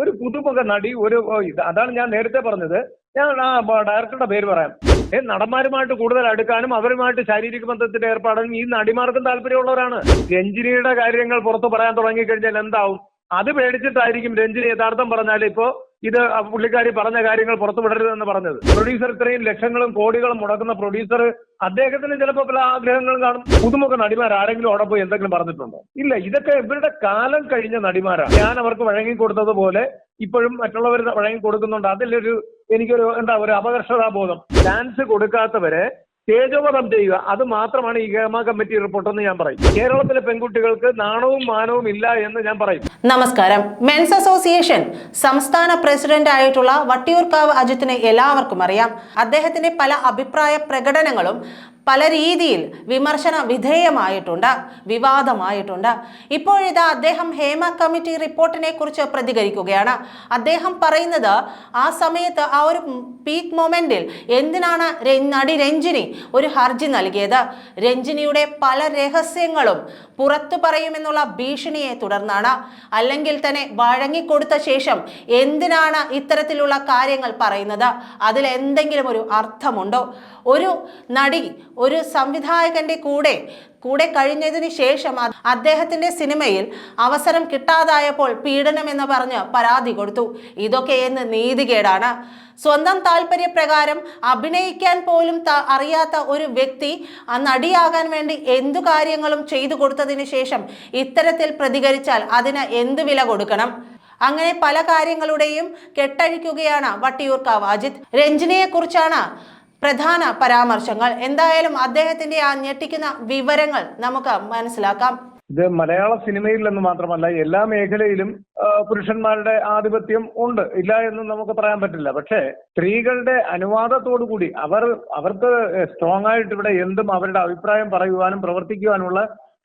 ഒരു പുതുമുഖ നടി ഒരു അതാണ് ഞാൻ നേരത്തെ പറഞ്ഞത്. ഞാൻ ആ ഡയറക്ടറുടെ പേര് പറയാം. ഏ നടന്മാരുമായിട്ട് കൂടുതൽ അടുക്കാനും അവരുമായിട്ട് ശാരീരിക ബന്ധത്തിന്റെ ഏർപ്പാടാനും ഈ നടിമാർക്കും താല്പര്യമുള്ളവരാണ്. രഞ്ജിനിയുടെ കാര്യങ്ങൾ പുറത്ത് പറയാൻ തുടങ്ങിക്കഴിഞ്ഞാൽ എന്താവും? അത് പേടിച്ചിട്ടായിരിക്കും രഞ്ജിനി യഥാർത്ഥം പറഞ്ഞാൽ ഇപ്പോ ഇത് പുള്ളിക്കാരി പറഞ്ഞ കാര്യങ്ങൾ പുറത്തു വിടരുതെന്ന് പറഞ്ഞത്. പ്രൊഡ്യൂസർ ഇത്രയും ലക്ഷങ്ങളും കോടികളും മുടക്കുന്ന പ്രൊഡ്യൂസർ അദ്ദേഹത്തിന് ചിലപ്പോൾ പല ആഗ്രഹങ്ങളും കാണും. പുതുമുഖ നടിമാർ ആരെങ്കിലും അവിടെ പോയി എന്തെങ്കിലും പറഞ്ഞിട്ടുണ്ടോ? ഇല്ല ഇതൊക്കെ ഇവരുടെ കാലം കഴിഞ്ഞ നടിമാരാണ് ഞാൻ അവർക്ക് വഴങ്ങി കൊടുത്തതുപോലെ ഇപ്പോഴും മറ്റുള്ളവർ വഴങ്ങി കൊടുക്കുന്നുണ്ട് അതിലൊരു എനിക്കൊരു എന്താ ഒരു അപകർഷതാബോധം. ചാൻസ് കൊടുക്കാത്തവരെ തേജോവധം ചെയ്യുക. അത് മാത്രമാണ് ഈ ഹേമ കമ്മിറ്റി റിപ്പോർട്ട് എന്ന് ഞാൻ പറയും. കേരളത്തിലെ പെൺകുട്ടികൾക്ക് നാണവും മാനവും ഇല്ല എന്ന് ഞാൻ പറയും. നമസ്കാരം. മെൻസ് അസോസിയേഷൻ സംസ്ഥാന പ്രസിഡന്റ് ആയിട്ടുള്ള വട്ടിയൂർക്കാവ് അജിത്തിനെ എല്ലാവർക്കും അറിയാം. അദ്ദേഹത്തിന്റെ പല അഭിപ്രായ പ്രകടനങ്ങളും പല രീതിയിൽ വിമർശന വിധേയമായിട്ടുണ്ട് വിവാദമായിട്ടുണ്ട്. ഇപ്പോഴിതാ അദ്ദേഹം ഹേമ കമ്മിറ്റി റിപ്പോർട്ടിനെ കുറിച്ച് പ്രതികരിക്കുകയാണ്. അദ്ദേഹം പറയുന്നത് ആ സമയത്ത് ആ ഒരു പീക്ക് മൊമെന്റിൽ എന്തിനാണ് നടി രഞ്ജിനി ഒരു ഹർജി നൽകിയത്? രഞ്ജിനിയുടെ പല രഹസ്യങ്ങളും പുറത്തു പറയുമെന്നുള്ള ഭീഷണിയെ തുടർന്നാണ്. അല്ലെങ്കിൽ തന്നെ വഴങ്ങിക്കൊടുത്ത ശേഷം എന്തിനാണ് ഇത്തരത്തിലുള്ള കാര്യങ്ങൾ പറയുന്നത്? അതിൽ എന്തെങ്കിലും ഒരു അർത്ഥമുണ്ടോ? ഒരു നടി ഒരു സംവിധായകന്റെ കൂടെ കൂടെ കഴിഞ്ഞതിന് ശേഷം അദ്ദേഹത്തിന്റെ സിനിമയിൽ അവസരം കിട്ടാതായപ്പോൾ പീഡനം എന്ന് പറഞ്ഞ് പരാതി കൊടുത്തു. ഇതൊക്കെ എന്ന് നീതികേടാണ്. സ്വന്തം താല്പര്യപ്രകാരം അഭിനയിക്കാൻ പോലും അറിയാത്ത ഒരു വ്യക്തി നടിയാകാൻ വേണ്ടി എന്തു കാര്യങ്ങളും ചെയ്തു കൊടുത്തതിന് ശേഷം ഇത്തരത്തിൽ പ്രതികരിച്ചാൽ അതിന് എന്ത് വില കൊടുക്കണം? അങ്ങനെ പല കാര്യങ്ങളുടെയും കെട്ടഴിക്കുകയാണ് വട്ടിയൂർക്കാവ് അജിത്. രഞ്ജിനിയെ കുറിച്ചാണ് പ്രധാന പരാമർശങ്ങൾ. എന്തായാലും അദ്ദേഹത്തിന്റെ ആ ഞെട്ടിക്കുന്ന വിവരങ്ങൾ നമുക്ക് മനസ്സിലാക്കാം. ഇത് മലയാള സിനിമയിൽ എന്ന് മാത്രമല്ല എല്ലാ മേഖലയിലും പുരുഷന്മാരുടെ ആധിപത്യം ഉണ്ട്. ഇല്ല എന്ന് നമുക്ക് പറയാൻ പറ്റില്ല. പക്ഷേ സ്ത്രീകളുടെ അനുവാദത്തോടു കൂടി അവർ അവർക്ക് സ്ട്രോങ് ആയിട്ട് ഇവിടെ എന്തും അവരുടെ അഭിപ്രായം പറയുവാനും പ്രവർത്തിക്കുവാനുള്ള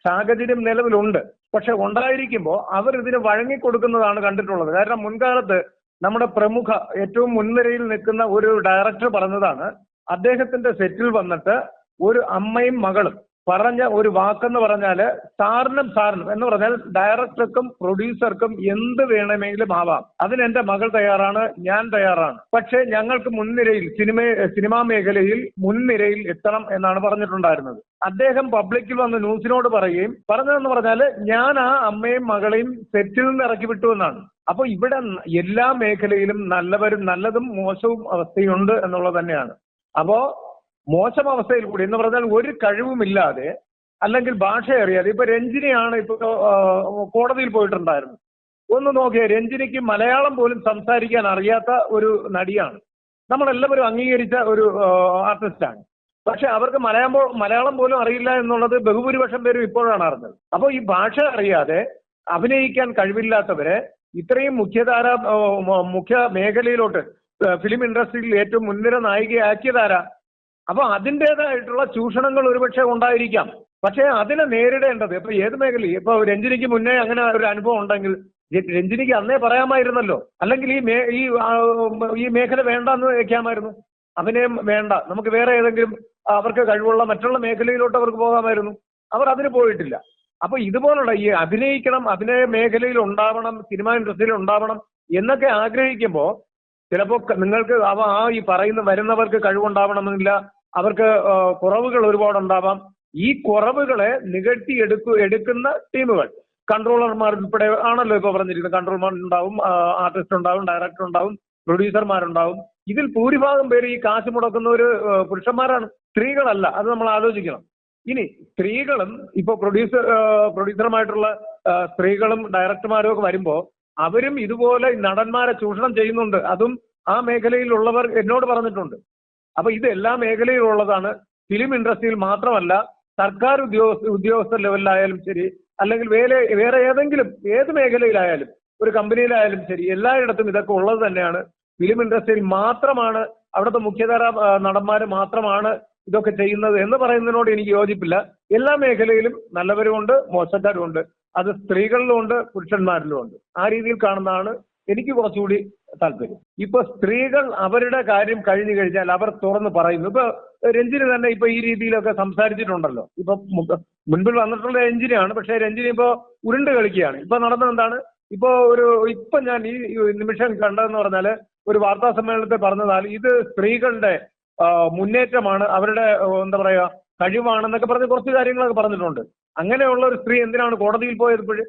സാഹചര്യം നിലവിലുണ്ട്. പക്ഷെ ഉണ്ടായിരിക്കുമ്പോൾ അവർ ഇതിന് വഴങ്ങിക്കൊടുക്കുന്നതാണ് കണ്ടിട്ടുള്ളത്. കാരണം മുൻകാലത്ത് നമ്മുടെ പ്രമുഖ ഏറ്റവും മുൻനിരയിൽ നിൽക്കുന്ന ഒരു ഡയറക്ടർ പറഞ്ഞതാണ് അദ്ദേഹത്തിന്റെ സെറ്റിൽ വന്നിട്ട് ഒരു അമ്മയും മകളും പറഞ്ഞ ഒരു വാക്കെന്ന് പറഞ്ഞാൽ സാറിനും സാറിനും എന്ന് പറഞ്ഞാൽ ഡയറക്ടർക്കും പ്രൊഡ്യൂസർക്കും എന്ത് വേണമെങ്കിലും ആവാം. അതിന് എന്റെ മകൾ തയ്യാറാണ് ഞാൻ തയ്യാറാണ്. പക്ഷേ ഞങ്ങൾക്ക് മുൻനിരയിൽ സിനിമ സിനിമാ മേഖലയിൽ മുൻനിരയിൽ എത്തണം എന്നാണ് പറഞ്ഞിട്ടുണ്ടായിരുന്നത്. അദ്ദേഹം പബ്ലിക്കിൽ വന്ന് ന്യൂസിനോട് പറയുകയും പറഞ്ഞതെന്ന് പറഞ്ഞാൽ ഞാൻ ആ അമ്മയും മകളെയും സെറ്റിൽ നിന്ന് ഇറക്കി വിട്ടു എന്നാണ്. അപ്പൊ ഇവിടെ എല്ലാ മേഖലയിലും നല്ലവരും നല്ലതും മോശവും അവസ്ഥയുണ്ട് എന്നുള്ളത് തന്നെയാണ്. അപ്പോ മോശം അവസ്ഥയിൽ കൂടി എന്ന് പറഞ്ഞാൽ ഒരു കഴിവുമില്ലാതെ അല്ലെങ്കിൽ ഭാഷ അറിയാതെ ഇപ്പൊ രഞ്ജിനിയാണ് ഇപ്പൊ കോടതിയിൽ പോയിട്ടുണ്ടായിരുന്നു ഒന്ന് നോക്കിയ രഞ്ജിനിക്ക് മലയാളം പോലും സംസാരിക്കാൻ അറിയാത്ത ഒരു നടിയാണ്. നമ്മളെല്ലാവരും അംഗീകരിച്ച ഒരു ആർട്ടിസ്റ്റാണ്. പക്ഷെ അവർക്ക് മലയാളം മലയാളം പോലും അറിയില്ല എന്നുള്ളത് ബഹുഭൂരിപക്ഷം പേരും ഇപ്പോഴാണ് അറിഞ്ഞത്. അപ്പോൾ ഈ ഭാഷ അറിയാതെ അഭിനയിക്കാൻ കഴിവില്ലാത്തവരെ ഇത്രയും മുഖ്യധാര മുഖ്യ മേഖലയിലോട്ട് ഫിലിം ഇൻഡസ്ട്രിയിൽ ഏറ്റവും മുൻനിര നായികയാക്കിയതാരാ? അപ്പൊ അതിന്റെതായിട്ടുള്ള ചൂഷണങ്ങൾ ഒരുപക്ഷെ ഉണ്ടായിരിക്കാം. പക്ഷേ അതിനെ നേരിടേണ്ടത് ഇപ്പൊ ഏത് മേഖലയിൽ? ഇപ്പൊ രഞ്ജിനിക്ക് മുന്നേ അങ്ങനെ ഒരു അനുഭവം ഉണ്ടെങ്കിൽ രഞ്ജിനിക്ക് അന്നേ പറയാമായിരുന്നല്ലോ. അല്ലെങ്കിൽ ഈ മേ ഈ ഈ മേഖല വേണ്ടെന്ന് വെക്കാമായിരുന്നു. അഭിനയം വേണ്ട. നമുക്ക് വേറെ ഏതെങ്കിലും അവർക്ക് കഴിവുള്ള മറ്റുള്ള മേഖലയിലോട്ട് അവർക്ക് പോകാമായിരുന്നു. അവർ അതിന് പോയിട്ടില്ല. അപ്പൊ ഇതുപോലുള്ള ഈ അഭിനയിക്കണം അഭിനയ മേഖലയിൽ ഉണ്ടാവണം സിനിമ ഇൻഡസ്ട്രിയിൽ ഉണ്ടാവണം എന്നൊക്കെ ആഗ്രഹിക്കുമ്പോൾ ചിലപ്പോൾ നിങ്ങൾക്ക് അവ ആ ഈ പറയുന്ന വരുന്നവർക്ക് കഴിവുണ്ടാവണമെന്നില്ല. അവർക്ക് കുറവുകൾ ഒരുപാട് ഉണ്ടാവാം ഈ കുറവുകളെ നികത്തി എടുക്കു എടുക്കുന്ന ടീമുകൾ. കൺട്രോളർമാർ ഉൾപ്പെടെ ആണല്ലോ ഇപ്പൊ പറഞ്ഞിരിക്കുന്നത്. കൺട്രോൾമാർ ഉണ്ടാവും ആർട്ടിസ്റ്റ് ഉണ്ടാവും ഡയറക്ടർ ഉണ്ടാവും പ്രൊഡ്യൂസർമാരുണ്ടാവും. ഇതിൽ ഭൂരിഭാഗം പേര് ഈ കാശ് ഒരു പുരുഷന്മാരാണ്. സ്ത്രീകളല്ല. അത് നമ്മൾ ആലോചിക്കണം. ഇനി സ്ത്രീകളും ഇപ്പൊ പ്രൊഡ്യൂസർ പ്രൊഡ്യൂസറുമായിട്ടുള്ള സ്ത്രീകളും ഡയറക്ടർമാരും ഒക്കെ വരുമ്പോൾ അവരും ഇതുപോലെ നടന്മാരെ ചൂഷണം ചെയ്യുന്നുണ്ട്. അതും ആ മേഖലയിലുള്ളവർ എന്നോട് പറഞ്ഞിട്ടുണ്ട്. അപ്പൊ ഇത് എല്ലാ മേഖലയിലുള്ളതാണ്. ഫിലിം ഇൻഡസ്ട്രിയിൽ മാത്രമല്ല സർക്കാർ ഉദ്യോഗസ്ഥ ഉദ്യോഗസ്ഥ ലെവലിലായാലും ശരി അല്ലെങ്കിൽ വേറെ വേറെ ഏതെങ്കിലും ഏത് മേഖലയിലായാലും ഒരു കമ്പനിയിലായാലും ശരി എല്ലായിടത്തും ഇതൊക്കെ ഉള്ളത് തന്നെയാണ്. ഫിലിം ഇൻഡസ്ട്രിയിൽ മാത്രമാണ് അവിടുത്തെ മുഖ്യധാര നടന്മാർ മാത്രമാണ് ഇതൊക്കെ ചെയ്യുന്നത് എന്ന് പറയുന്നതിനോട് എനിക്ക് യോജിപ്പില്ല. എല്ലാ മേഖലയിലും നല്ലവരുമുണ്ട് മോശക്കാരുമുണ്ട്. അത് സ്ത്രീകളിലുമുണ്ട് പുരുഷന്മാരിലുമുണ്ട്. ആ രീതിയിൽ കാണുന്നതാണ് എനിക്ക് കുറച്ചുകൂടി താല്പര്യം. ഇപ്പൊ സ്ത്രീകൾ അവരുടെ കാര്യം കഴിഞ്ഞു കഴിഞ്ഞാൽ അവർ തുറന്ന് പറയുന്നു. ഇപ്പൊ രഞ്ജിനി തന്നെ ഇപ്പൊ ഈ രീതിയിലൊക്കെ സംസാരിച്ചിട്ടുണ്ടല്ലോ. ഇപ്പൊ മുൻപിൽ വന്നിട്ടുള്ള രഞ്ജിനിയാണ്. പക്ഷെ രഞ്ജിനി ഇപ്പോ ഉരുണ്ട് കളിക്കുകയാണ്. ഇപ്പൊ നടന്നത് എന്താണ്? ഇപ്പോ ഒരു ഇപ്പൊ ഞാൻ ഈ നിമിഷം കണ്ടതെന്ന് പറഞ്ഞാൽ ഒരു വാർത്താ സമ്മേളനത്തിൽ പറഞ്ഞതാൽ ഇത് സ്ത്രീകളുടെ മുന്നേറ്റമാണ് അവരുടെ എന്താ പറയാ കഴിവാണെന്നൊക്കെ പറഞ്ഞ് കുറച്ച് കാര്യങ്ങളൊക്കെ പറഞ്ഞിട്ടുണ്ട്. അങ്ങനെയുള്ള ഒരു സ്ത്രീ എന്തിനാണ് കോടതിയിൽ പോയത്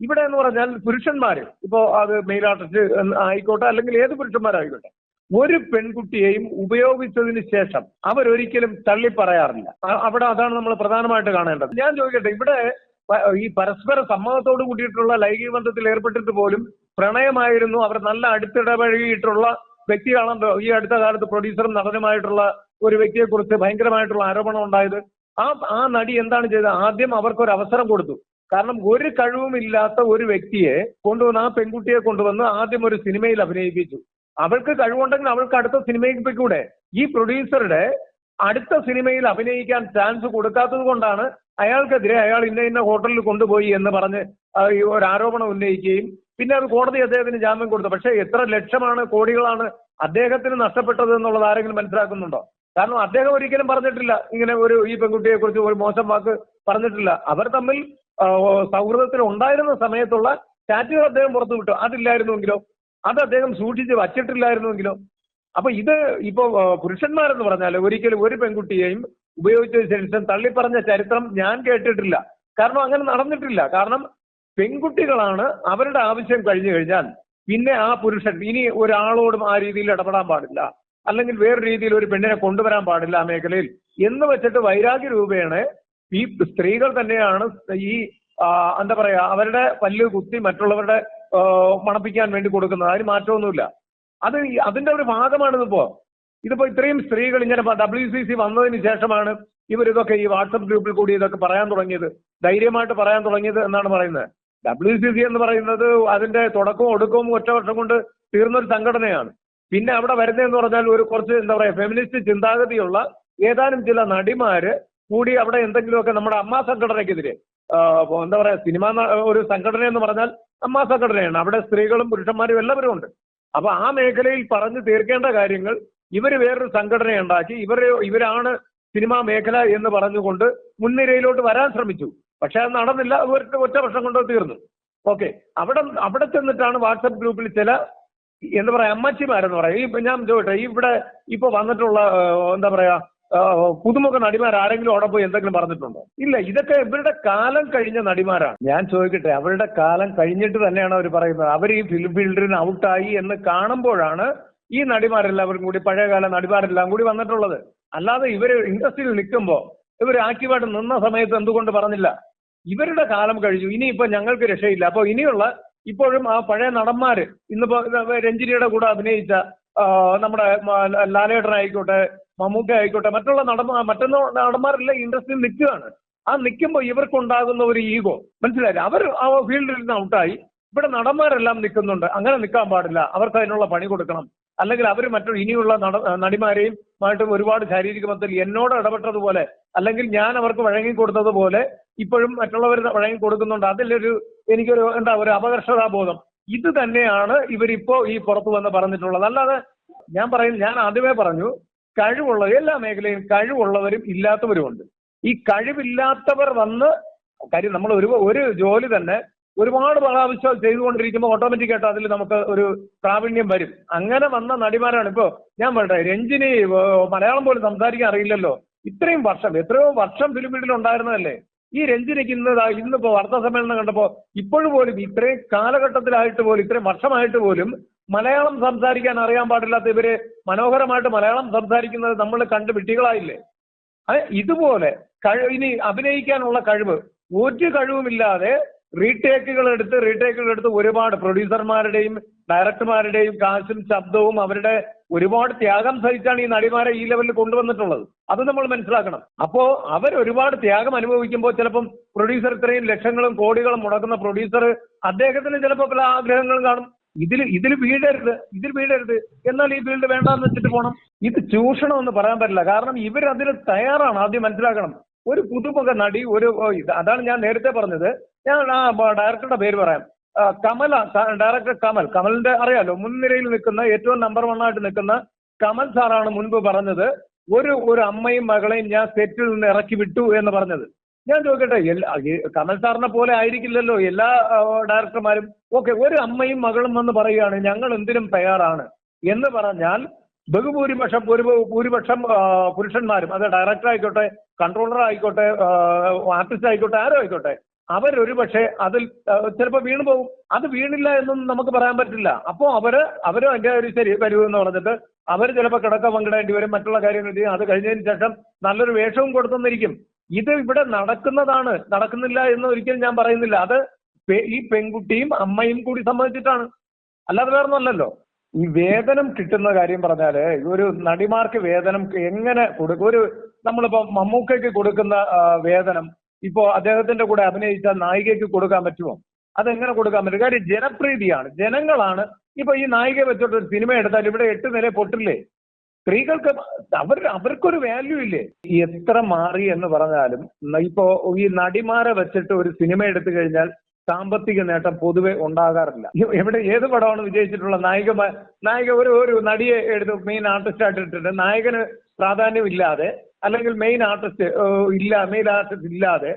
ഇവിടെ എന്ന് പറഞ്ഞാൽ പുരുഷന്മാര് ഇപ്പോ അത് മെയിൽ ആർട്ടിസ്റ്റ് ആയിക്കോട്ടെ അല്ലെങ്കിൽ ഏത് പുരുഷന്മാരായിക്കോട്ടെ ഒരു പെൺകുട്ടിയെയും ഉപയോഗിച്ചതിന് ശേഷം അവരൊരിക്കലും തള്ളി പറയാറില്ല അവിടെ അതാണ് നമ്മൾ പ്രധാനമായിട്ട് കാണേണ്ടത്. ഞാൻ ചോദിക്കട്ടെ ഇവിടെ ഈ പരസ്പര സമ്മതത്തോട് കൂടിയിട്ടുള്ള ലൈംഗിക ബന്ധത്തിൽ ഏർപ്പെട്ടിട്ട് പോലും പ്രണയമായിരുന്നു അവർ നല്ല അടുത്തിടപഴകിയിട്ടുള്ള വ്യക്തിയാണല്ലോ ഈ അടുത്ത കാലത്ത് പ്രൊഡ്യൂസറും നടനുമായിട്ടുള്ള ഒരു വ്യക്തിയെക്കുറിച്ച് ഭയങ്കരമായിട്ടുള്ള ആരോപണം ഉണ്ടായത്. ആ ആ നടി എന്താണ് ചെയ്തത്? ആദ്യം അവർക്ക് ഒരു അവസരം കൊടുത്തു. കാരണം ഒരു കഴിവുമില്ലാത്ത ഒരു വ്യക്തിയെ കൊണ്ടുവന്ന് ആ പെൺകുട്ടിയെ കൊണ്ടുവന്ന് ആദ്യം ഒരു സിനിമയിൽ അഭിനയിപ്പിച്ചു. അവൾക്ക് കഴിവുണ്ടെങ്കിൽ അവൾക്ക് അടുത്ത സിനിമയിൽ കൂടെ ഈ പ്രൊഡ്യൂസറുടെ അടുത്ത സിനിമയിൽ അഭിനയിക്കാൻ ചാൻസ് കൊടുക്കാത്തത് കൊണ്ടാണ് അയാൾക്കെതിരെ അയാൾ ഇന്ന ഇന്ന ഹോട്ടലിൽ കൊണ്ടുപോയി എന്ന് പറഞ്ഞ് ഒരു ആരോപണം ഉന്നയിക്കുകയും പിന്നെ അത് കോടതി അദ്ദേഹത്തിന് ജാമ്യം കൊടുത്തു. പക്ഷേ എത്ര ലക്ഷമാണ് കോടികളാണ് അദ്ദേഹത്തിന് നഷ്ടപ്പെട്ടത് എന്നുള്ളത് ആരെങ്കിലും മനസ്സിലാക്കുന്നുണ്ടോ? കാരണം അദ്ദേഹം ഒരിക്കലും പറഞ്ഞിട്ടില്ല. ഇങ്ങനെ ഒരു ഈ പെൺകുട്ടിയെ കുറിച്ച് ഒരു മോശം വാക്ക് പറഞ്ഞിട്ടില്ല. അവർ തമ്മിൽ സൗഹൃദത്തിൽ ഉണ്ടായിരുന്ന സമയത്തുള്ള ചാറ്റുകൾ അദ്ദേഹം പുറത്തു വിട്ടു. അതില്ലായിരുന്നുവെങ്കിലോ? അത് അദ്ദേഹം സൂക്ഷിച്ച് വച്ചിട്ടില്ലായിരുന്നുവെങ്കിലോ? അപ്പൊ ഇത് ഇപ്പൊ പുരുഷന്മാരെന്ന് പറഞ്ഞാൽ ഒരിക്കലും ഒരു പെൺകുട്ടിയെയും ഉപയോഗിച്ചതിന് ശേഷം തള്ളിപ്പറഞ്ഞ ചരിത്രം ഞാൻ കേട്ടിട്ടില്ല. കാരണം അങ്ങനെ നടന്നിട്ടില്ല. കാരണം പെൺകുട്ടികളാണ് അവരുടെ ആവശ്യം കഴിഞ്ഞു കഴിഞ്ഞാൽ പിന്നെ ആ പുരുഷൻ ഇനി ഒരാളോടും ആ രീതിയിൽ ഇടപെടാൻ പാടില്ല. അല്ലെങ്കിൽ വേറെ രീതിയിൽ ഒരു പെണ്ണിനെ കൊണ്ടുവരാൻ പാടില്ല ആ മേഖലയിൽ എന്ന് വെച്ചിട്ട് വൈരാഗ്യ രൂപേണ ഈ സ്ത്രീകൾ തന്നെയാണ് ഈ എന്താ പറയാ അവരുടെ പല്ല് കുത്തി മറ്റുള്ളവരുടെ മണപ്പിക്കാൻ വേണ്ടി കൊടുക്കുന്നത്. അതിന് മാറ്റമൊന്നുമില്ല. അത് അതിന്റെ ഒരു ഭാഗമാണ് ഇതിപ്പോ ഇതിപ്പോ ഇത്രയും സ്ത്രീകൾ ഇങ്ങനെ ഡബ്ല്യു സി സി വന്നതിന് ശേഷമാണ് ഇവരിതൊക്കെ ഈ വാട്സപ്പ് ഗ്രൂപ്പിൽ കൂടി ഇതൊക്കെ പറയാൻ തുടങ്ങിയത്. ധൈര്യമായിട്ട് പറയാൻ തുടങ്ങിയത് എന്നാണ് പറയുന്നത്. ഡബ്ല്യു സി സി എന്ന് പറയുന്നത് അതിന്റെ തുടക്കവും ഒടുക്കവും ഒറ്റ വർഷം കൊണ്ട് തീർന്നൊരു സംഘടനയാണ്. പിന്നെ അവിടെ വരുന്നതെന്ന് പറഞ്ഞാൽ ഒരു കുറച്ച് എന്താ പറയാ ഫെമിനിസ്റ്റ് ചിന്താഗതിയുള്ള ഏതാനും ചില നടിമാര് കൂടി അവിടെ എന്തെങ്കിലുമൊക്കെ നമ്മുടെ അമ്മാ സംഘടനയ്ക്കെതിരെ എന്താ പറയാ സിനിമ ഒരു സംഘടന എന്ന് പറഞ്ഞാൽ അമ്മാ സംഘടനയാണ്. അവിടെ സ്ത്രീകളും പുരുഷന്മാരും എല്ലാവരും ഉണ്ട്. അപ്പൊ ആ മേഖലയിൽ പറഞ്ഞു തീർക്കേണ്ട കാര്യങ്ങൾ ഇവർ വേറൊരു സംഘടന ഉണ്ടാക്കി ഇവർ ഇവരാണ് സിനിമാ മേഖല എന്ന് പറഞ്ഞുകൊണ്ട് മുൻനിരയിലോട്ട് വരാൻ ശ്രമിച്ചു. പക്ഷെ അത് നടന്നില്ല. ഒറ്റ ഒറ്റ വർഷം കൊണ്ട് തീർന്നു. ഓക്കെ അവിടെ അവിടെ ചെന്നിട്ടാണ് വാട്സപ്പ് ഗ്രൂപ്പിൽ ചില എന്താ പറയാ അമ്മച്ചിമാരെന്ന് പറയാം. ഈ ഞാൻ ചോദിട്ടെ ഇവിടെ ഇപ്പൊ വന്നിട്ടുള്ള എന്താ പറയാ പുതുമുഖ നടിമാർ ആരെങ്കിലും അവിടെ പോയി എന്തെങ്കിലും പറഞ്ഞിട്ടുണ്ടോ? ഇല്ല. ഇതൊക്കെ ഇവരുടെ കാലം കഴിഞ്ഞ നടിമാരാണ്. ഞാൻ ചോദിക്കട്ടെ അവരുടെ കാലം കഴിഞ്ഞിട്ട് തന്നെയാണ് അവർ പറയുന്നത്. അവർ ഈ ഫിലിം ഫീൽഡിന് ഔട്ടായി എന്ന് കാണുമ്പോഴാണ് ഈ നടിമാരെല്ലാവരും കൂടി പഴയകാല നടിമാരെല്ലാം കൂടി വന്നിട്ടുള്ളത്. അല്ലാതെ ഇവർ ഇൻഡസ്ട്രിയിൽ നിൽക്കുമ്പോൾ ഇവർ ആക്റ്റീവായിട്ട് നിന്ന സമയത്ത് എന്തുകൊണ്ട് പറഞ്ഞില്ല? ഇവരുടെ കാലം കഴിഞ്ഞു. ഇനിയിപ്പോ ഞങ്ങൾക്ക് രക്ഷയില്ല. അപ്പൊ ഇനിയുള്ള ഇപ്പോഴും ആ പഴയ നടന്മാര് ഇന്നിപ്പോ രഞ്ജിനിയുടെ കൂടെ അഭിനയിച്ച നമ്മുടെ ലാലേട്ടനായിക്കോട്ടെ മമ്മൂക്ക ആയിക്കോട്ടെ മറ്റുള്ള നടന്മാർ മറ്റൊന്നോ നടന്മാരെല്ലാം ഇൻഡസ്ട്രിയിൽ നിൽക്കുകയാണ്. ആ നിൽക്കുമ്പോൾ ഇവർക്കുണ്ടാകുന്ന ഒരു ഈഗോ. മനസ്സിലായില്ല? അവർ ആ ഫീൽഡിൽ നിന്ന് ഔട്ടായി. ഇവിടെ നടന്മാരെല്ലാം നിൽക്കുന്നുണ്ട്. അങ്ങനെ നിൽക്കാൻ പാടില്ല. അവർക്ക് അതിനുള്ള പണി കൊടുക്കണം. അല്ലെങ്കിൽ അവർ മറ്റു ഇനിയുള്ള നട നടിമാരെയും ആയിട്ടും ഒരുപാട് ശാരീരിക ബന്ധത്തിൽ എന്നോട് ഇടപെട്ടതുപോലെ അല്ലെങ്കിൽ ഞാൻ അവർക്ക് വഴങ്ങി കൊടുത്തതുപോലെ ഇപ്പോഴും മറ്റുള്ളവർ വഴങ്ങി കൊടുക്കുന്നുണ്ട്. അതിലൊരു എനിക്കൊരു എന്താ ഒരു അപകർഷതാബോധം. ഇത് തന്നെയാണ് ഇവരിപ്പോ ഈ പുറത്തു വന്ന് പറഞ്ഞിട്ടുള്ളത്. അല്ലാതെ ഞാൻ പറയും ഞാൻ ആദ്യമേ പറഞ്ഞു കഴിവുള്ള എല്ലാ മേഖലയും കഴിവുള്ളവരും ഇല്ലാത്തവരുമുണ്ട്. ഈ കഴിവില്ലാത്തവർ വന്ന് കാര്യം നമ്മൾ ഒരു ഒരു ജോലി തന്നെ ഒരുപാട് പ്രാവശ്യം ചെയ്തുകൊണ്ടിരിക്കുമ്പോൾ ഓട്ടോമാറ്റിക് ആയിട്ട് അതിൽ നമുക്ക് ഒരു പ്രാവീണ്യം വരും. അങ്ങനെ വന്ന നടിമാരാണ്. ഇപ്പോ ഞാൻ പറയട്ടെ രഞ്ജിനി മലയാളം പോലും സംസാരിക്കാൻ അറിയില്ലല്ലോ. ഇത്രയും വർഷം എത്രയോ വർഷം ഫിലിം ഫീൽഡിൽ ഉണ്ടായിരുന്നതല്ലേ? ഈ രഞ്ജിനിക്ക് ഇന്ന് ഇന്നിപ്പോ വാർത്താ സമ്മേളനം കണ്ടപ്പോ ഇപ്പോഴും പോലും ഇത്രയും കാലഘട്ടത്തിലായിട്ട് പോലും ഇത്രയും വർഷമായിട്ട് പോലും മലയാളം സംസാരിക്കാൻ അറിയാൻ പാടില്ലാത്ത ഇവർ മനോഹരമായിട്ട് മലയാളം സംസാരിക്കുന്നത് നമ്മൾ കണ്ട് വിട്ടികളായില്ലേ ഇതുപോലെ കഴിവ് ഇനി അഭിനയിക്കാനുള്ള കഴിവ് ഒരു കഴിവുമില്ലാതെ റീടേക്കുകൾ എടുത്ത് റീടേക്കുകൾ എടുത്ത് ഒരുപാട് പ്രൊഡ്യൂസർമാരുടെയും ഡയറക്ടർമാരുടെയും കാശും ശബ്ദവും അവരുടെ ഒരുപാട് ത്യാഗം സഹിച്ചാണ് ഈ നടിമാരെ ഈ ലെവലിൽ കൊണ്ടുവന്നിട്ടുള്ളത്. അത് നമ്മൾ മനസ്സിലാക്കണം. അപ്പോ അവർ ഒരുപാട് ത്യാഗം അനുഭവിക്കുമ്പോൾ ചിലപ്പം പ്രൊഡ്യൂസർ ഇത്രയും ലക്ഷങ്ങളും കോടികളും മുടക്കുന്ന പ്രൊഡ്യൂസർ അദ്ദേഹത്തിന് ചിലപ്പോൾ പല ആഗ്രഹങ്ങളും കാണും. ഇതിൽ ഇതിൽ വീടരുത് ഇതിൽ വീടരുത് എന്നാൽ ഈ ഫീൽഡ് വേണ്ടാന്ന് വെച്ചിട്ട് പോകണം ഇത് ചൂഷണം എന്ന് പറയാൻ പറ്റില്ല. കാരണം ഇവർ അതിന് തയ്യാറാണ് ആദ്യം മനസ്സിലാക്കണം. ഒരു പുതുമുഖ നടി ഒരു അതാണ് ഞാൻ നേരത്തെ പറഞ്ഞത്. ഞാൻ ആ ഡയറക്ടറുടെ പേര് പറയാം. കമൽ ഡയറക്ടർ കമൽ. കമലിന്റെ അറിയാലോ മുൻനിരയിൽ നിൽക്കുന്ന ഏറ്റവും നമ്പർ വൺ ആയിട്ട് നിൽക്കുന്ന കമൽ സാറാണ് മുൻപ് പറഞ്ഞത്. ഒരു ഒരു അമ്മയും മകളെയും ഞാൻ സെറ്റിൽ നിന്ന് ഇറക്കി വിട്ടു എന്ന് പറഞ്ഞത്. ഞാൻ ചോദിക്കട്ടെ കമൽ സാറിനെ പോലെ ആയിരിക്കില്ലല്ലോ എല്ലാ ഡയറക്ടർമാരും. ഓക്കെ ഒരു അമ്മയും മകളും വന്ന് പറയുകയാണ് ഞങ്ങൾ എന്തിനും തയ്യാറാണ് എന്ന് പറഞ്ഞാൽ ബഹുഭൂരിപക്ഷം ഭൂരിപക്ഷം പുരുഷന്മാരും അത് ഡയറക്ടർ ആയിക്കോട്ടെ കൺട്രോളർ ആയിക്കോട്ടെ ആർട്ടിസ്റ്റ് ആയിക്കോട്ടെ ആരോ ആയിക്കോട്ടെ അവരൊരു പക്ഷേ അതിൽ ചിലപ്പോൾ വീണു പോകും. അത് വീണില്ല എന്നൊന്നും നമുക്ക് പറയാൻ പറ്റില്ല. അപ്പോൾ അവർ അവരും അതിന്റെ ഒരു ശരി എന്ന് പറഞ്ഞിട്ട് അവർ ചിലപ്പോൾ കിടക്ക പങ്കിടേണ്ടി വരും മറ്റുള്ള കാര്യങ്ങൾ ചെയ്യും. അത് കഴിഞ്ഞതിന് ശേഷം നല്ലൊരു വേഷവും കൊടുത്തെന്നിരിക്കും. ഇത് ഇവിടെ നടക്കുന്നതാണ് നടക്കുന്നില്ല എന്ന് ഒരിക്കലും ഞാൻ പറയുന്നില്ല. അത് ഈ പെൺകുട്ടിയും അമ്മയും കൂടി സമ്മതിച്ചിട്ടാണ് അല്ലാതെ വേറൊന്നുമല്ലല്ലോ ഈ വേതനം കിട്ടുന്ന കാര്യം പറഞ്ഞാൽ ഒരു നടിമാർക്ക് വേതനം എങ്ങനെ കൊടുക്കും ഒരു നമ്മളിപ്പോ മമ്മൂക്കയ്ക്ക് കൊടുക്കുന്ന വേതനം ഇപ്പോ അദ്ദേഹത്തിന്റെ കൂടെ അഭിനയിച്ച നായികയ്ക്ക് കൊടുക്കാൻ പറ്റുമോ? അതെങ്ങനെ കൊടുക്കാൻ പറ്റും? കാര്യം ജനപ്രീതിയാണ് ജനങ്ങളാണ്. ഇപ്പൊ ഈ നായികയെ വെച്ചിട്ട് ഒരു സിനിമ എടുത്താൽ ഇവിടെ എട്ട് നില പൊട്ടില്ലേ? സ്ത്രീകൾക്ക് അവർ അവർക്കൊരു വാല്യൂ ഇല്ലേ? എത്ര മാറി എന്ന് പറഞ്ഞാലും ഇപ്പോ ഈ നടിമാരെ വെച്ചിട്ട് ഒരു സിനിമ എടുത്തു കഴിഞ്ഞാൽ സാമ്പത്തിക നേട്ടം പൊതുവെ ഉണ്ടാകാറില്ല. എവിടെ ഏത് പടമാണ് വിജയിച്ചിട്ടുള്ള നായിക നായിക ഒരു ഒരു നടിയെ എടുത്ത് മെയിൻ ആർട്ടിസ്റ്റ് ആയിട്ട് ഇട്ടിട്ട് നായകന് പ്രാധാന്യം ഇല്ലാതെ അല്ലെങ്കിൽ മെയിൻ ആർട്ടിസ്റ്റ് ഇല്ല മെയിൻ ആർട്ടിസ്റ്റ് ഇല്ലാതെ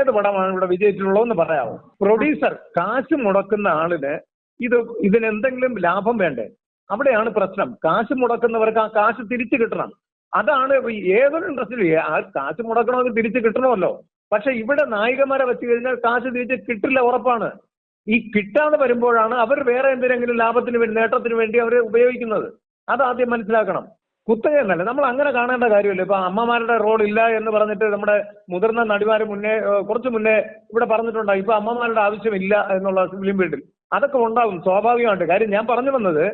ഏത് പടമാണ് ഇവിടെ വിജയിച്ചിട്ടുള്ളതെന്ന് പറയാമോ പ്രൊഡ്യൂസർ കാശ് മുടക്കുന്ന ആളിന് ഇത് ഇതിനെന്തെങ്കിലും ലാഭം വേണ്ടേ? അവിടെയാണ് പ്രശ്നം. കാശ് മുടക്കുന്നവർക്ക് ആ കാശ് തിരിച്ചു കിട്ടണം. അതാണ് ഏതൊരു ഇൻഡസ്ട്രിയിലും ആ കാശ് മുടക്കണമെങ്കിൽ തിരിച്ചു കിട്ടണമല്ലോ. പക്ഷെ ഇവിടെ നായികമാരെ വെച്ച് കഴിഞ്ഞാൽ കാശ് തിരിച്ച് കിട്ടില്ല ഉറപ്പാണ്. ഈ കിട്ടാതെ വരുമ്പോഴാണ് അവർ വേറെ എന്തിനെങ്കിലും ലാഭത്തിന് വേണ്ടി നേട്ടത്തിന് വേണ്ടി അവർ ഉപയോഗിക്കുന്നത്. അത് ആദ്യം മനസ്സിലാക്കണം. കുത്തക എന്നല്ല നമ്മൾ അങ്ങനെ കാണേണ്ട കാര്യമില്ല. ഇപ്പൊ അമ്മമാരുടെ റോൾ ഇല്ല എന്ന് പറഞ്ഞിട്ട് നമ്മുടെ മുതിർന്ന നടിമാര് മുന്നേ കുറച്ചു മുന്നേ ഇവിടെ പറഞ്ഞിട്ടുണ്ടായി ഇപ്പൊ അമ്മമാരുടെ ആവശ്യമില്ല എന്നുള്ള ഫിലിം ഫീൽഡിൽ. അതൊക്കെ ഉണ്ടാവും സ്വാഭാവികമായിട്ട്. കാര്യം ഞാൻ പറഞ്ഞു വന്നത്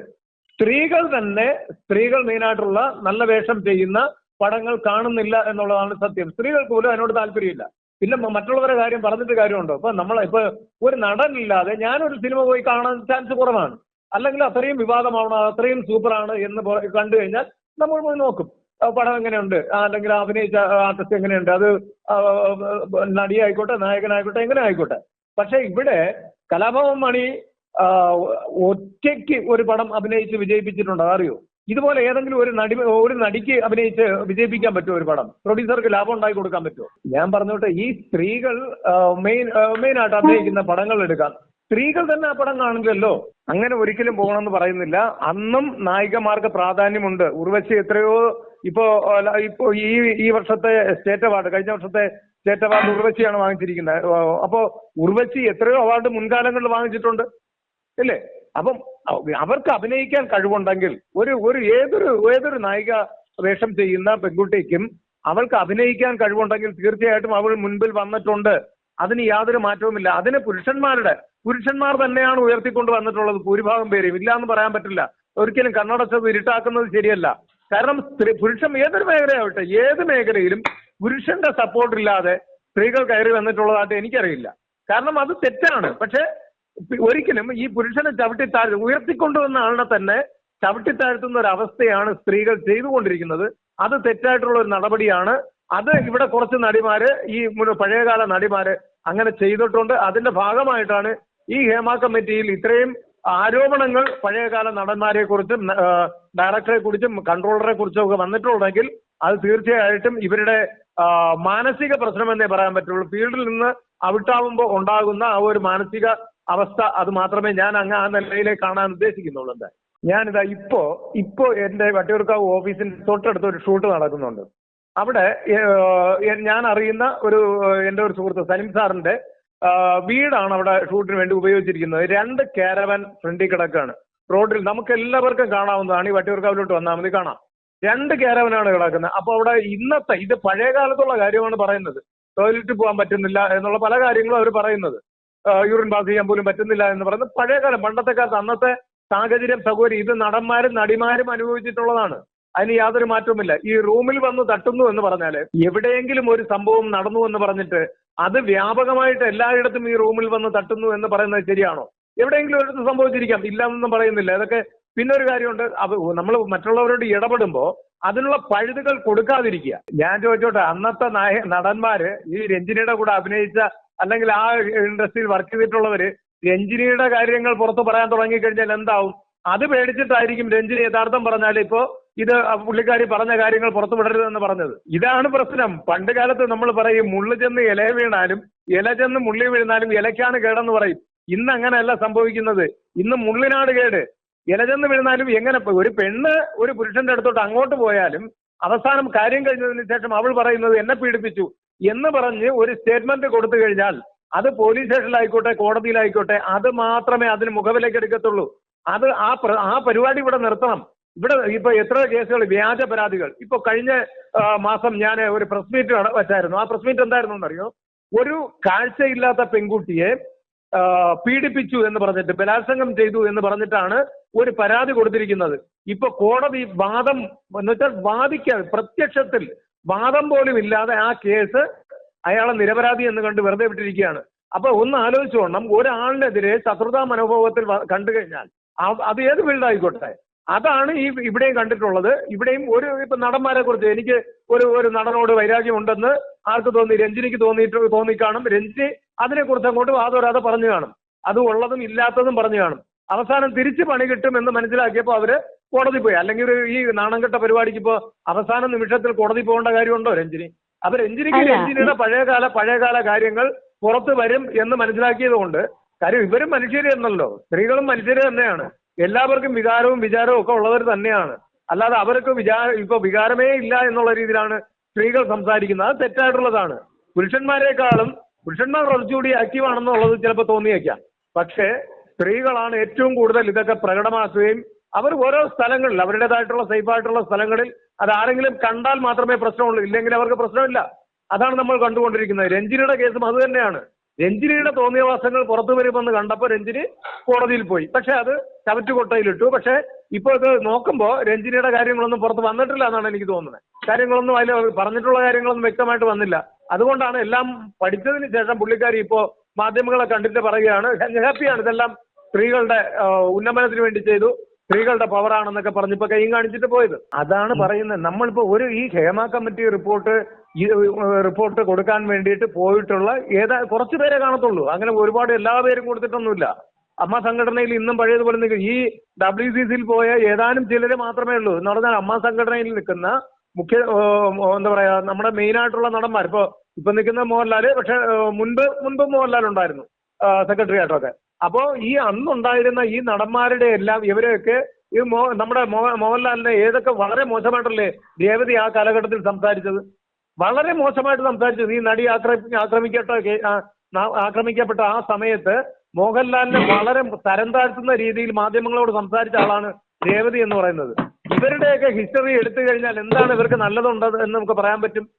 സ്ത്രീകൾ തന്നെ സ്ത്രീകൾ മെയിനായിട്ടുള്ള നല്ല വേഷം ചെയ്യുന്ന പടങ്ങൾ കാണുന്നില്ല എന്നുള്ളതാണ് സത്യം. സ്ത്രീകൾക്ക് പോലും അതിനോട് താല്പര്യമില്ല. പിന്നെ മറ്റുള്ളവരുടെ കാര്യം പറഞ്ഞിട്ട് കാര്യമുണ്ടോ? ഇപ്പൊ നമ്മൾ ഇപ്പൊ ഒരു നടനില്ലാതെ ഞാനൊരു സിനിമ പോയി കാണാൻ ചാൻസ് കുറവാണ്. അല്ലെങ്കിൽ അത്രയും വിവാദമാവണം അത്രയും സൂപ്പറാണ് എന്ന് കണ്ടു കഴിഞ്ഞാൽ നമ്മൾ പോയി നോക്കും. പടം എങ്ങനെയുണ്ട്? അല്ലെങ്കിൽ അഭിനയിച്ച ആർട്ടിസ്റ്റ് എങ്ങനെയുണ്ട്? അത് നടിയായിക്കോട്ടെ നായകനായിക്കോട്ടെ എങ്ങനെ ആയിക്കോട്ടെ. പക്ഷെ ഇവിടെ കലാഭവൻ മണി ഒറ്റയ്ക്ക് ഒരു പടം അഭിനയിച്ച് വിജയിപ്പിച്ചിട്ടുണ്ട്? അതറിയോ? ഇതുപോലെ ഏതെങ്കിലും ഒരു നടി ഒരു നടിക്ക് അഭിനയിച്ച് വിജയിപ്പിക്കാൻ പറ്റുമോ ഒരു പടം? പ്രൊഡ്യൂസർക്ക് ലാഭം ഉണ്ടാക്കി കൊടുക്കാൻ പറ്റുമോ? ഞാൻ പറഞ്ഞോട്ടെ ഈ സ്ത്രീകൾ മെയിൻ മെയിൻ ആയിട്ട് അഭിനയിക്കുന്ന പടങ്ങൾ എടുക്കാം. സ്ത്രീകൾ തന്നെ ആ പടം കാണില്ലല്ലോ അങ്ങനെ ഒരിക്കലും പോകണമെന്ന് പറയുന്നില്ല. അന്നും നായികമാർക്ക് പ്രാധാന്യമുണ്ട്. ഉർവശി എത്രയോ ഇപ്പോ ഇപ്പോ ഈ ഈ വർഷത്തെ സ്റ്റേറ്റ് അവാർഡ് കഴിഞ്ഞ വർഷത്തെ സ്റ്റേറ്റ് അവാർഡ് ഉർവശിയാണ് വാങ്ങിച്ചിരിക്കുന്നത്. അപ്പോ ഉർവശി എത്രയോ അവാർഡ് മുൻകാലങ്ങളിൽ വാങ്ങിച്ചിട്ടുണ്ട്. ഇല്ലേ അപ്പം അവർക്ക് അഭിനയിക്കാൻ കഴിവുണ്ടെങ്കിൽ ഒരു ഒരു ഏതൊരു ഏതൊരു നായിക വേഷം ചെയ്യുന്ന പെൺകുട്ടിക്കും അവൾക്ക് അഭിനയിക്കാൻ കഴിവുണ്ടെങ്കിൽ തീർച്ചയായിട്ടും അവൾ മുൻപിൽ വന്നിട്ടുണ്ട്. അതിന് യാതൊരു മാറ്റവുമില്ല. അതിന് പുരുഷന്മാരുടെ പുരുഷന്മാർ തന്നെയാണ് ഉയർത്തിക്കൊണ്ട് വന്നിട്ടുള്ളത്. ഭൂരിഭാഗം പേരും. ഇല്ല എന്ന് പറയാൻ പറ്റില്ല. ഒരിക്കലും കണ്ണടച്ചത് ഇരുട്ടാക്കുന്നത് ശരിയല്ല. കാരണം സ്ത്രീ പുരുഷൻ ഏതൊരു മേഖലയാവട്ടെ ഏത് മേഖലയിലും പുരുഷന്റെ സപ്പോർട്ട് ഇല്ലാതെ സ്ത്രീകൾ കയറി വന്നിട്ടുള്ളതായിട്ട് എനിക്കറിയില്ല. കാരണം അത് തെറ്റാണ്. പക്ഷെ ഒരിക്കലും ഈ പുരുഷനെ ചവിട്ടി താഴ്ത്തി ഉയർത്തിക്കൊണ്ടുവന്ന ആളിനെ തന്നെ ചവിട്ടി താഴ്ത്തുന്ന ഒരു അവസ്ഥയാണ് സ്ത്രീകൾ ചെയ്തുകൊണ്ടിരിക്കുന്നത്. അത് തെറ്റായിട്ടുള്ള ഒരു നടപടിയാണ്. അത് ഇവിടെ കുറച്ച് നടിമാര് ഈ പഴയകാല നടിമാര് അങ്ങനെ ചെയ്തിട്ടുണ്ട്. അതിന്റെ ഭാഗമായിട്ടാണ് ഈ ഹേമ കമ്മിറ്റിയിൽ ഇത്രയും ആരോപണങ്ങൾ പഴയകാല നടന്മാരെ കുറിച്ചും ഡയറക്ടറെ കുറിച്ചും കൺട്രോളറെ കുറിച്ചും ഒക്കെ വന്നിട്ടുണ്ടെങ്കിൽ അത് തീർച്ചയായിട്ടും ഇവരുടെ മാനസിക പ്രശ്നമെന്നേ പറയാൻ പറ്റുള്ളൂ. ഫീൽഡിൽ നിന്ന് അവിട്ടാവുമ്പോൾ ഉണ്ടാകുന്ന ആ ഒരു മാനസിക അവസ്ഥ അത് മാത്രമേ ഞാൻ അങ്ങ് ആ നിലയിലേ കാണാൻ ഉദ്ദേശിക്കുന്നുള്ളൂ എന്താ ഞാനിതാ ഇപ്പോ ഇപ്പോ എന്റെ വട്ടിയൂർക്കാവ് ഓഫീസിന്റെ തൊട്ടടുത്ത് ഒരു ഷൂട്ട് നടക്കുന്നുണ്ട്. അവിടെ ഞാൻ അറിയുന്ന ഒരു എന്റെ ഒരു സുഹൃത്ത് സലിം സാറിന്റെ വീടാണ് അവിടെ ഷൂട്ടിന് വേണ്ടി ഉപയോഗിച്ചിരിക്കുന്നത്. രണ്ട് കാരവൻ ഫ്രണ്ടിൽ കിടക്കാണ്. റോഡിൽ നമുക്ക് എല്ലാവർക്കും കാണാവുന്നതാണ്. ഈ വട്ടിയൂർക്കാവിലോട്ട് വന്നാൽ മതി കാണാം. രണ്ട് കാരവനാണ് കിടക്കുന്നത്. അപ്പൊ അവിടെ ഇന്നത്തെ ഇത് പഴയ കാലത്തുള്ള കാര്യമാണ് പറയുന്നത്. ടോയ്ലറ്റിൽ പോകാൻ പറ്റുന്നില്ല എന്നുള്ള പല കാര്യങ്ങളും അവർ പറയുന്നത്. യൂറിൻ പാസ് ചെയ്യാൻ പോലും പറ്റുന്നില്ല എന്ന് പറയുന്നത് പഴയകാലം പണ്ടത്തെ കാലത്ത് അന്നത്തെ സാഹചര്യം സൗകര്യം ഇത് നടന്മാരും നടിമാരും അനുഭവിച്ചിട്ടുള്ളതാണ്. അതിന് യാതൊരു മാറ്റവുമില്ല. ഈ റൂമിൽ വന്ന് തട്ടുന്നു എന്ന് പറഞ്ഞാൽ എവിടെയെങ്കിലും ഒരു സംഭവം നടന്നു എന്ന് പറഞ്ഞിട്ട് അത് വ്യാപകമായിട്ട് എല്ലായിടത്തും ഈ റൂമിൽ വന്ന് തട്ടുന്നു എന്ന് പറയുന്നത് ശരിയാണോ? എവിടെയെങ്കിലും ഒരിടത്ത് സംഭവിച്ചിരിക്കാം. ഇല്ല എന്നൊന്നും പറയുന്നില്ല. ഇതൊക്കെ പിന്നെ ഒരു കാര്യമുണ്ട്. നമ്മൾ മറ്റുള്ളവരോട് ഇടപെടുമ്പോൾ അതിനുള്ള പഴുതുകൾ കൊടുക്കാതിരിക്കുക. ഞാൻ ചോദിച്ചോട്ടെ അന്നത്തെ നായ നടന്മാര് ഈ രഞ്ജിനിയുടെ കൂടെ അഭിനയിച്ച അല്ലെങ്കിൽ ആ ഇൻഡസ്ട്രിയിൽ വർക്ക് ചെയ്തിട്ടുള്ളവര് രഞ്ജിനിയുടെ കാര്യങ്ങൾ പുറത്ത് പറയാൻ തുടങ്ങിക്കഴിഞ്ഞാൽ എന്താവും? അത് പേടിച്ചിട്ടായിരിക്കും രഞ്ജിനി യഥാർത്ഥം പറഞ്ഞാൽ ഇപ്പോ ഇത് പുള്ളിക്കാരി പറഞ്ഞ കാര്യങ്ങൾ പുറത്തു വിടരുതെന്ന് പറഞ്ഞത്. ഇതാണ് പ്രശ്നം. പണ്ട് കാലത്ത് നമ്മൾ പറയും മുള്ളു ചെന്ന് ഇല വീണാലും ഇല ചെന്ന് മുള്ളി വീണാലും ഇലക്കാണ് കേടെന്ന് പറയും. ഇന്ന് അങ്ങനെയല്ല സംഭവിക്കുന്നത്. ഇന്ന് മുള്ളിനാണ് കേട്. ഇല ചെന്ന് വീണാലും എങ്ങനെ ഒരു പെണ്ണ് ഒരു പുരുഷന്റെ അടുത്തോട്ട് അങ്ങോട്ട് പോയാലും അവസാനം കാര്യം കഴിഞ്ഞതിന് ശേഷം അവൾ പറയുന്നത് എന്നെ പീഡിപ്പിച്ചു. എന്ന് പറഞ്ഞ് ഒരു സ്റ്റേറ്റ്മെന്റ് കൊടുത്തു കഴിഞ്ഞാൽ അത് പോലീസ് സ്റ്റേഷനിലായിക്കോട്ടെ കോടതിയിലായിക്കോട്ടെ അത് മാത്രമേ അതിന് മുഖവിലേക്ക് എടുക്കത്തുള്ളൂ. അത് ആ ആ പരിപാടി ഇവിടെ നിർത്തണം. ഇവിടെ ഇപ്പൊ എത്ര കേസുകൾ വ്യാജ പരാതികൾ. ഇപ്പൊ കഴിഞ്ഞ മാസം ഞാൻ ഒരു പ്രസ് മീറ്റ് വെച്ചായിരുന്നു. ആ പ്രസ് മീറ്റ് എന്തായിരുന്നു എന്നറിയോ? ഒരു കാഴ്ചയില്ലാത്ത പെൺകുട്ടിയെ പീഡിപ്പിച്ചു എന്ന് പറഞ്ഞിട്ട് ബലാത്സംഗം ചെയ്തു എന്ന് പറഞ്ഞിട്ടാണ് ഒരു പരാതി കൊടുത്തിരിക്കുന്നത്. ഇപ്പൊ കോടതി വാദം എന്ന് വെച്ചാൽ വാദിക്കാതെ പ്രത്യക്ഷത്തിൽ വാദം പോലും ഇല്ലാതെ ആ കേസ് അയാളെ നിരപരാധി എന്ന് കണ്ട് വെറുതെ വിട്ടിരിക്കുകയാണ്. അപ്പൊ ഒന്ന് ആലോചിച്ചോണം ഒരാളിനെതിരെ ശത്രുതാ മനോഭാവത്തിൽ കണ്ടു കഴിഞ്ഞാൽ അത് ഏത് ഫീൽഡായിക്കോട്ടെ? അതാണ് ഈ ഇവിടെയും കണ്ടിട്ടുള്ളത്. ഇവിടെയും ഒരു ഇപ്പൊ നടന്മാരെ കുറിച്ച് എനിക്ക് ഒരു ഒരു നടനോട് വൈരാഗ്യം ഉണ്ടെന്ന് ആർക്ക് തോന്നി? രഞ്ജിനിക്ക് തോന്നിയിട്ട് തോന്നിക്കാണും. രഞ്ജിനി അതിനെ കുറിച്ച് അങ്ങോട്ട് വാദോരാതെ പറഞ്ഞു കാണും. അത് ഉള്ളതും ഇല്ലാത്തതും പറഞ്ഞു കാണും. അവസാനം തിരിച്ച് പണി കിട്ടും എന്ന് മനസ്സിലാക്കിയപ്പോൾ അവർ കോടതി പോയി. അല്ലെങ്കിൽ ഒരു ഈ നാണംകെട്ട പരിപാടിക്ക് ഇപ്പോ അവസാന നിമിഷത്തിൽ കോടതി പോകേണ്ട കാര്യമുണ്ടോ രഞ്ജിനി? അപ്പൊ രഞ്ജിനിക്ക്. രഞ്ജിനിയുടെ പഴയകാല പഴയകാല കാര്യങ്ങൾ പുറത്തു വരും എന്ന് മനസ്സിലാക്കിയത് കൊണ്ട് കാര്യം ഇവരും മനുഷ്യര് എന്നല്ലോ. സ്ത്രീകളും മനുഷ്യര് തന്നെയാണ്. എല്ലാവർക്കും വികാരവും വിചാരവും ഒക്കെ ഉള്ളവർ തന്നെയാണ്. അല്ലാതെ അവർക്ക് വിചാര ഇപ്പൊ വികാരമേ ഇല്ല എന്നുള്ള രീതിയിലാണ് സ്ത്രീകൾ സംസാരിക്കുന്നത്. അത് തെറ്റായിട്ടുള്ളതാണ്. പുരുഷന്മാരെക്കാളും പുരുഷന്മാർ കുറച്ചുകൂടി ആക്റ്റീവ് ആണെന്നുള്ളത് ചിലപ്പോൾ തോന്നിയേക്കാം. പക്ഷേ സ്ത്രീകളാണ് ഏറ്റവും കൂടുതൽ ഇതൊക്കെ പ്രകടമാക്കുകയും അവർ ഓരോ സ്ഥലങ്ങളിൽ അവരുടേതായിട്ടുള്ള സേഫ് ആയിട്ടുള്ള സ്ഥലങ്ങളിൽ അത് ആരെങ്കിലും കണ്ടാൽ മാത്രമേ പ്രശ്നമുള്ളൂ. ഇല്ലെങ്കിൽ അവർക്ക് പ്രശ്നമില്ല. അതാണ് നമ്മൾ കണ്ടുകൊണ്ടിരിക്കുന്നത്. രഞ്ജിനിയുടെ കേസും അത് തന്നെയാണ്. രഞ്ജിനിയുടെ തോന്നിയവാസങ്ങൾ പുറത്തു വരുമെന്ന് കണ്ടപ്പോൾ രഞ്ജിനി കോടതിയിൽ പോയി. പക്ഷെ അത് ചവറ്റുകൊട്ടയിലിട്ടു പക്ഷെ ഇപ്പോൾ ഇത് നോക്കുമ്പോൾ രഞ്ജിനിയുടെ കാര്യങ്ങളൊന്നും പുറത്ത് വന്നിട്ടില്ല എന്നാണ് എനിക്ക് തോന്നുന്നത്. കാര്യങ്ങളൊന്നും അതിൽ പറഞ്ഞിട്ടുള്ള കാര്യങ്ങളൊന്നും വ്യക്തമായിട്ട് വന്നില്ല. അതുകൊണ്ടാണ് എല്ലാം പഠിച്ചതിന് ശേഷം പുള്ളിക്കാരി ഇപ്പോ മാധ്യമങ്ങളെ കണ്ടിട്ട് പറയുകയാണ്. ഹാപ്പിയാണ്. ഇതെല്ലാം സ്ത്രീകളുടെ ഉന്നമനത്തിന് വേണ്ടി ചെയ്തു. സ്ത്രീകളുടെ പവറാണെന്നൊക്കെ പറഞ്ഞിപ്പോ കൈയും കാണിച്ചിട്ട് പോയത്. അതാണ് പറയുന്നത്. നമ്മളിപ്പോ ഒരു ഈ ഹേമ കമ്മിറ്റി റിപ്പോർട്ട് ഈ റിപ്പോർട്ട് കൊടുക്കാൻ വേണ്ടിയിട്ട് പോയിട്ടുള്ള ഏതാ കുറച്ചു പേരെ കാണത്തുള്ളൂ. അങ്ങനെ ഒരുപാട് എല്ലാ പേരും കൊടുത്തിട്ടൊന്നുമില്ല. അമ്മ സംഘടനയിൽ ഇന്നും പഴയതുപോലെ നിൽക്കും ഈ ഡബ്ല്യു സി സിയിൽ പോയ ഏതാനും ചിലര് മാത്രമേ ഉള്ളൂ. എന്ന് പറഞ്ഞാൽ അമ്മ സംഘടനയിൽ നിൽക്കുന്ന മുഖ്യ എന്താ പറയാ നമ്മുടെ മെയിൻ ആയിട്ടുള്ള നടന്മാർ. ഇപ്പൊ ഇപ്പൊ നിൽക്കുന്ന മോഹൻലാൽ പക്ഷെ മുൻപ് മുൻപ് മോഹൻലാൽ ഉണ്ടായിരുന്നു. സെക്രട്ടറി ആയിട്ടൊക്കെ. അപ്പോ ഈ അന്നുണ്ടായിരുന്ന ഈ നടന്മാരുടെ എല്ലാം ഇവരെയൊക്കെ ഈ മോ നമ്മുടെ മോഹൻലാലിനെ ഏതൊക്കെ വളരെ മോശമായിട്ടല്ലേ രേവതി ആ കാലഘട്ടത്തിൽ സംസാരിച്ചത്? വളരെ മോശമായിട്ട് സംസാരിച്ചത്. ഈ നടി ആക്രമി ആക്രമിക്കപ്പെട്ട കേ- ആ, ന- ആക്രമിക്കപ്പെട്ട ആ സമയത്ത് മോഹൻലാലിനെ വളരെ തരം താഴ്ത്തുന്ന രീതിയിൽ മാധ്യമങ്ങളോട് സംസാരിച്ച ആളാണ് രേവതി എന്ന് പറയുന്നത്. ഇവരുടെയൊക്കെ ഹിസ്റ്ററി എടുത്തു കഴിഞ്ഞാൽ എന്താണ് ഇവർക്ക് നല്ലതുണ്ടത് എന്ന് നമുക്ക് പറയാൻ പറ്റും?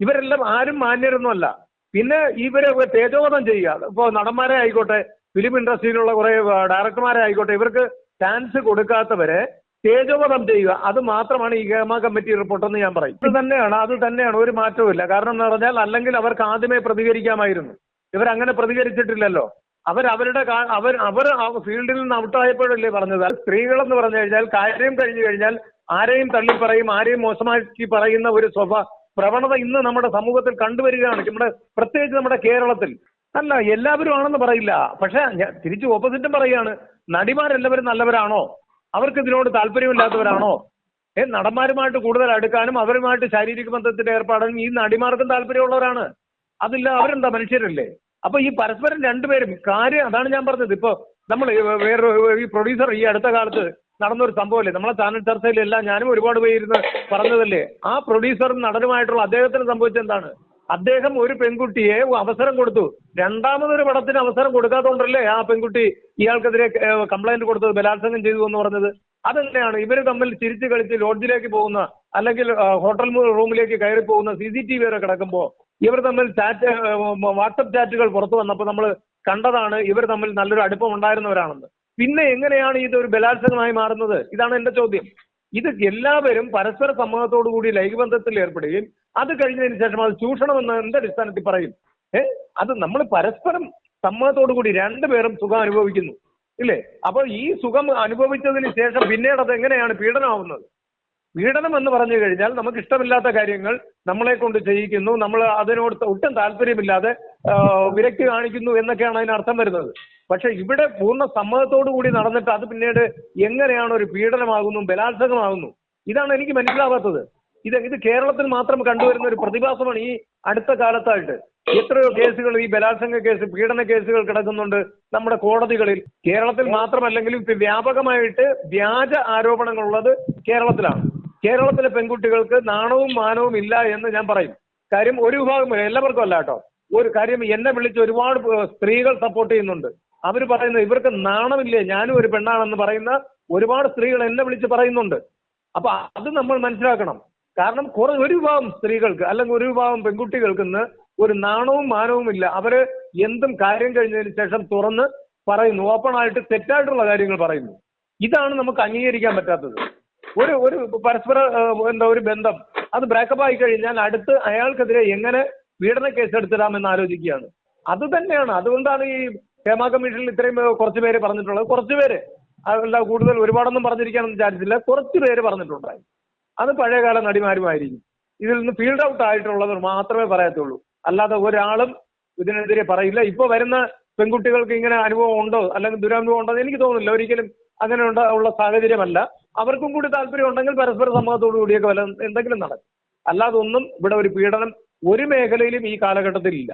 ഇവരെല്ലാം ആരും മാന്യരൊന്നുമല്ല. പിന്നെ ഇവരെ തേജോവധം ചെയ്യുക. ഇപ്പോ നടന്മാരെ ആയിക്കോട്ടെ ഫിലിം ഇൻഡസ്ട്രിയിലുള്ള കുറെ ഡയറക്ടർമാരെ ആയിക്കോട്ടെ ഇവർക്ക് ചാൻസ് കൊടുക്കാത്തവരെ തേജോവധം ചെയ്യുക. അത് മാത്രമാണ് ഈ ഗേമ കമ്മിറ്റി റിപ്പോർട്ട് എന്ന് ഞാൻ പറയും. ഇത് തന്നെയാണ് അത് തന്നെയാണ് ഒരു മാറ്റവും ഇല്ല കാരണം എന്ന് പറഞ്ഞാൽ അല്ലെങ്കിൽ അവർക്ക് ആദ്യമേ പ്രതികരിക്കാമായിരുന്നു. ഇവരങ്ങനെ പ്രതികരിച്ചിട്ടില്ലല്ലോ. അവർ അവരുടെ അവർ അവർ ഫീൽഡിൽ നിന്ന് ഔട്ടായപ്പോഴല്ലേ പറഞ്ഞത്. സ്ത്രീകളെന്ന് പറഞ്ഞു കഴിഞ്ഞാൽ കാര്യം കഴിഞ്ഞു കഴിഞ്ഞാൽ ആരെയും തള്ളി പറയും ആരെയും മോശമാക്കി പറയുന്ന ഒരു സ്വഭാവ പ്രവണത ഇന്ന് നമ്മുടെ സമൂഹത്തിൽ കണ്ടുവരികയാണ്. നമ്മുടെ പ്രത്യേകിച്ച് നമ്മുടെ കേരളത്തിൽ. അല്ല എല്ലാവരും ആണെന്ന് പറയില്ല. പക്ഷെ തിരിച്ച് ഓപ്പോസിറ്റും പറയുകയാണ്. നടിമാരെല്ലാവരും നല്ലവരാണോ? അവർക്ക് ഇതിനോട് താല്പര്യമില്ലാത്തവരാണോ? ഏ നടന്മാരുമായിട്ട് കൂടുതൽ അടുക്കാനും അവരുമായിട്ട് ശാരീരിക ബന്ധത്തിന്റെ ഏർപ്പാടാനും ഈ നടിമാർക്കും താല്പര്യമുള്ളവരാണ്. അതില്ല അവരെന്താ മനുഷ്യരല്ലേ? അപ്പൊ ഈ പരസ്പരം രണ്ടുപേരും കാര്യം അതാണ് ഞാൻ പറഞ്ഞത്. ഇപ്പൊ നമ്മൾ വേറെ ഈ പ്രൊഡ്യൂസർ ഈ അടുത്ത കാലത്ത് നടന്നൊരു സംഭവമല്ലേ? നമ്മളെ ചാനൽ ചർച്ചയിലെല്ലാം ഞാനും ഒരുപാട് പേരിരുന്ന് പറഞ്ഞതല്ലേ? ആ പ്രൊഡ്യൂസറും നടനുമായിട്ടുള്ള അദ്ദേഹത്തിന് സംഭവിച്ചത് എന്താണ്? അദ്ദേഹം ഒരു പെൺകുട്ടിയെ അവസരം കൊടുത്തു. രണ്ടാമതൊരു പടത്തിന് അവസരം കൊടുക്കാത്തതുകൊണ്ടല്ലേ ആ പെൺകുട്ടി ഇയാൾക്കെതിരെ കംപ്ലൈന്റ് കൊടുത്തത് ബലാത്സംഗം ചെയ്തു എന്ന് പറഞ്ഞത്? അതെങ്ങനെയാണ്? ഇവർ തമ്മിൽ ചിരിച്ചു കളിച്ച് ലോഡ്ജിലേക്ക് പോകുന്ന അല്ലെങ്കിൽ ഹോട്ടൽ റൂമിലേക്ക് കയറി പോകുന്ന സി സി ടി വി വരെ കിടക്കുമ്പോൾ ഇവർ തമ്മിൽ ചാറ്റ് വാട്സപ്പ് ചാറ്റുകൾ പുറത്തു വന്നപ്പോൾ നമ്മൾ കണ്ടതാണ് ഇവർ തമ്മിൽ നല്ലൊരു അടുപ്പം ഉണ്ടായിരുന്നവരാണെന്ന്. പിന്നെ എങ്ങനെയാണ് ഇത് ഒരു ബലാത്സംഗമായി മാറുന്നത്? ഇതാണ് എന്റെ ചോദ്യം. ഇത് എല്ലാവരും പരസ്പര സമ്മതത്തോടു കൂടി ലൈംഗികബന്ധത്തിൽ ഏർപ്പെടുകയും അത് കഴിഞ്ഞതിന് ശേഷം അത് ചൂഷണം എന്ന് എന്ത് അടിസ്ഥാനത്തിൽ പറയും. ഏ? അത് നമ്മൾ പരസ്പരം സമ്മതത്തോടു കൂടി രണ്ടുപേരും സുഖം അനുഭവിക്കുന്നു. ഇല്ലേ? അപ്പോൾ ഈ സുഖം അനുഭവിച്ചതിന് ശേഷം പിന്നീട് അത് എങ്ങനെയാണ് പീഡനമാവുന്നത്? പീഡനം എന്ന് പറഞ്ഞു കഴിഞ്ഞാൽ നമുക്ക് ഇഷ്ടമില്ലാത്ത കാര്യങ്ങൾ നമ്മളെ കൊണ്ട് ചെയ്യിക്കുന്നു. നമ്മൾ അതിനോട് ഒട്ടും താല്പര്യമില്ലാതെ വിരക്തി കാണിക്കുന്നു എന്നൊക്കെയാണ് അതിന് അർത്ഥം വരുന്നത്. പക്ഷെ ഇവിടെ പൂർണ സമ്മതത്തോടു കൂടി നടന്നിട്ട് അത് പിന്നീട് എങ്ങനെയാണ് ഒരു പീഡനമാകുന്നു ബലാത്സംഗമാകുന്നു? ഇതാണ് എനിക്ക് മനസ്സിലാവാത്തത്. ഇത് ഇത് കേരളത്തിൽ മാത്രം കണ്ടുവരുന്ന ഒരു പ്രതിഭാസമാണ് ഈ അടുത്ത കാലത്തായിട്ട്. എത്രയോ കേസുകൾ ഈ ബലാത്സംഗ കേസ് പീഡന കേസുകൾ കിടക്കുന്നുണ്ട് നമ്മുടെ കോടതികളിൽ. കേരളത്തിൽ മാത്രമല്ലെങ്കിലും വ്യാപകമായിട്ട് വ്യാജ ആരോപണങ്ങളുള്ളത് കേരളത്തിലാണ്. കേരളത്തിലെ പെൺകുട്ടികൾക്ക് നാണവും മാനവും ഇല്ല എന്ന് ഞാൻ പറയും. കാര്യം ഒരു വിഭാഗം എല്ലാവർക്കും അല്ല കേട്ടോ. ഒരു കാര്യം എന്നെ വിളിച്ച് ഒരുപാട് സ്ത്രീകൾ സപ്പോർട്ട് ചെയ്യുന്നുണ്ട്. അവർ പറയുന്നത് ഇവർക്ക് നാണമില്ലേ? ഞാനും ഒരു പെണ്ണാണെന്ന് പറയുന്ന ഒരുപാട് സ്ത്രീകൾ എന്നെ വിളിച്ച് പറയുന്നുണ്ട്. അപ്പൊ അത് നമ്മൾ മനസ്സിലാക്കണം. കാരണം കുറെ ഒരു വിഭാഗം സ്ത്രീകൾക്ക് അല്ലെങ്കിൽ ഒരു വിഭാഗം പെൺകുട്ടികൾക്ക് ഇന്ന് ഒരു നാണവും മാനവും ഇല്ല. അവർ എന്തും കാര്യം കഴിഞ്ഞതിന് ശേഷം തുറന്ന് പറയുന്നു. ഓപ്പൺ ആയിട്ട് തെറ്റായിട്ടുള്ള കാര്യങ്ങൾ പറയുന്നു. ഇതാണ് നമുക്ക് അംഗീകരിക്കാൻ പറ്റാത്തത്. ഒരു ഒരു പരസ്പര എന്താ ഒരു ബന്ധം. അത് ബ്രേക്കപ്പ് ആയി കഴിഞ്ഞാൽ അടുത്ത് അയാൾക്കെതിരെ എങ്ങനെ പീഡന കേസെടുത്തിടാമെന്ന് ആലോചിക്കുകയാണ്. അത് തന്നെയാണ്. അതുകൊണ്ടാണ് ഈ ഹേമ കമ്മീഷനിൽ ഇത്രയും കുറച്ച് പേര് പറഞ്ഞിട്ടുള്ളത്. കുറച്ച് പേര് അതല്ല കൂടുതൽ ഒരുപാടൊന്നും പറഞ്ഞിരിക്കാനൊന്നും വിചാരിച്ചില്ല കുറച്ച് പേര് പറഞ്ഞിട്ടുണ്ടായി. അത് പഴയകാല നടിമാരുമായിരിക്കും. ഇതിൽ നിന്ന് ഫീൽഡ് ഔട്ട് ആയിട്ടുള്ളവർ മാത്രമേ പറയത്തുള്ളൂ. അല്ലാതെ ഒരാളും ഇതിനെതിരെ പറയില്ല. ഇപ്പൊ വരുന്ന പെൺകുട്ടികൾക്ക് ഇങ്ങനെ അനുഭവം ഉണ്ടോ? അല്ലെങ്കിൽ ദുരനുഭവം ഉണ്ടോ എന്ന് എനിക്ക് തോന്നുന്നില്ല. ഒരിക്കലും അങ്ങനെ ഉണ്ട- ഉള്ള സാഹചര്യമല്ല. അവർക്കും കൂടി താല്പര്യം ഉണ്ടെങ്കിൽ പരസ്പര സമ്മതത്തോടു കൂടിയൊക്കെ വല്ല എന്തെങ്കിലും നടക്കും. അല്ലാതെ ഒന്നും ഇവിടെ ഒരു പീഡനം ഒരു മേഖലയിലും ഈ കാലഘട്ടത്തിൽ ഇല്ല.